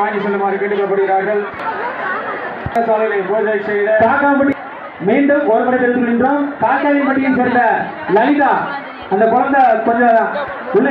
வாங்கி செல்லுமாறு கேட்டுக்கொள்ளப்படுகிறார்கள். சாலைகளை செய்த காக்காம்பட்டி மீண்டும் ஒரு முறை தெரிவித்துக் கொள்கின்றோம். சேர்ந்த லலிதா அந்த குழந்தை கொஞ்சம் உள்ள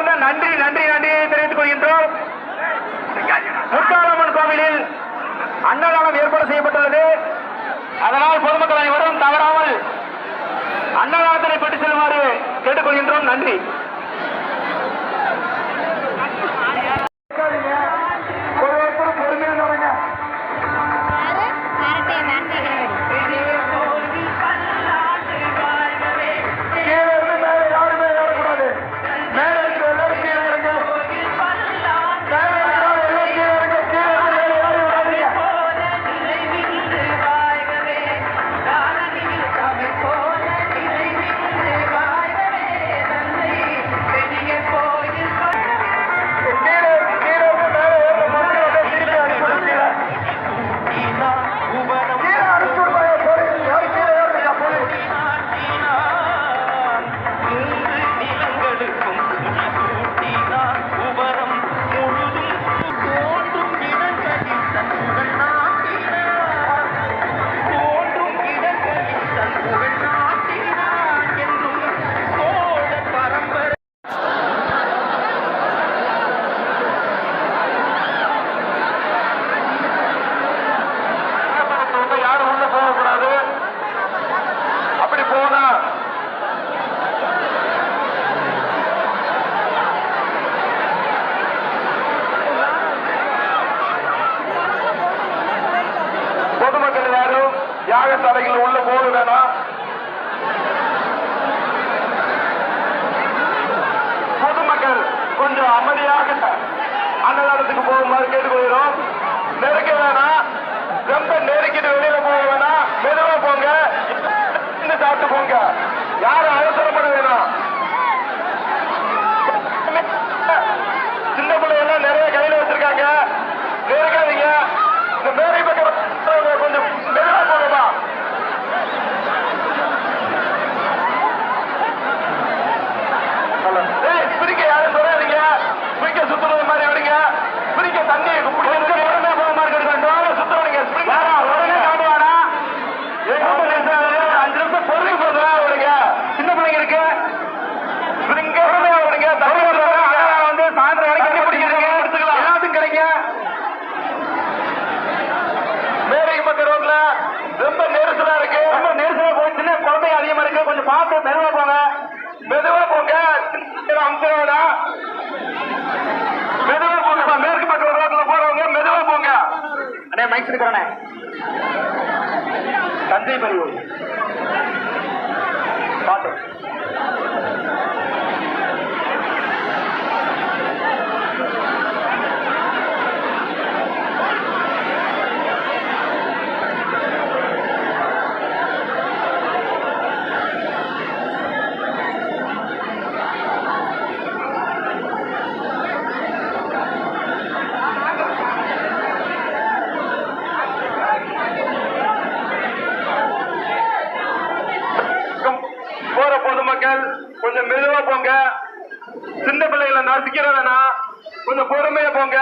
மனமார்ந்த நன்றி நன்றி நன்றியை தெரிவித்துக் கொள்கின்றோம். முத்தாலம்மன் கோவிலில் அன்னதானம் ஏற்பாடு செய்யப்பட்டுள்ளது. அதனால் பொதுமக்கள் அனைவரும் தவறாமல் அன்னதானத்தினை பெற்று செல்லுமாறு கேட்டுக்கொள்கின்றோம். நன்றி. யாகசாலைகள் உள்ள போக வேணாம் பொதுமக்கள் கொஞ்சம் அமைதியாக அன்னதானத்துக்கு போகுமாறு கேட்டுக்கொள்கிறோம். நெருக்க வேணாம். ரொம்ப நெருக்கிட்டு வெளியில போக வேணாம். மெதுவா போங்க. சாப்பிட்டு போங்க. யாரும் அவசரப்பட வேணாம். உடனே விடுங்க தண்ணி வந்து சாயந்தரம் வரைக்கும் தண்ணி பிடிக்கிறதுக்கு எடுத்துக்கலாம் எல்லாத்துக்கும் கிடைங்க. மேலைக்கு பக்க ரோட்ல ரொம்ப நெரிசலா இருக்கு. ரொம்ப நெரிசலா போச்சுன்னா குழந்தைங்க அதிகமா இருக்கு. கொஞ்சம் பார்த்து மெதுவா போங்க. மெதுவா போங்க. வேணாம் மெதுவா மேற்கு பக்க ரோட்ல போறவங்க மெதுவா போங்க. அண்ணே மைக் இருக்கிறானே தஞ்சை பெரியவர் போங்க. சின்ன பிள்ளைகளை நசுக்கிறதா கொஞ்சம் பொறுமையா போங்க.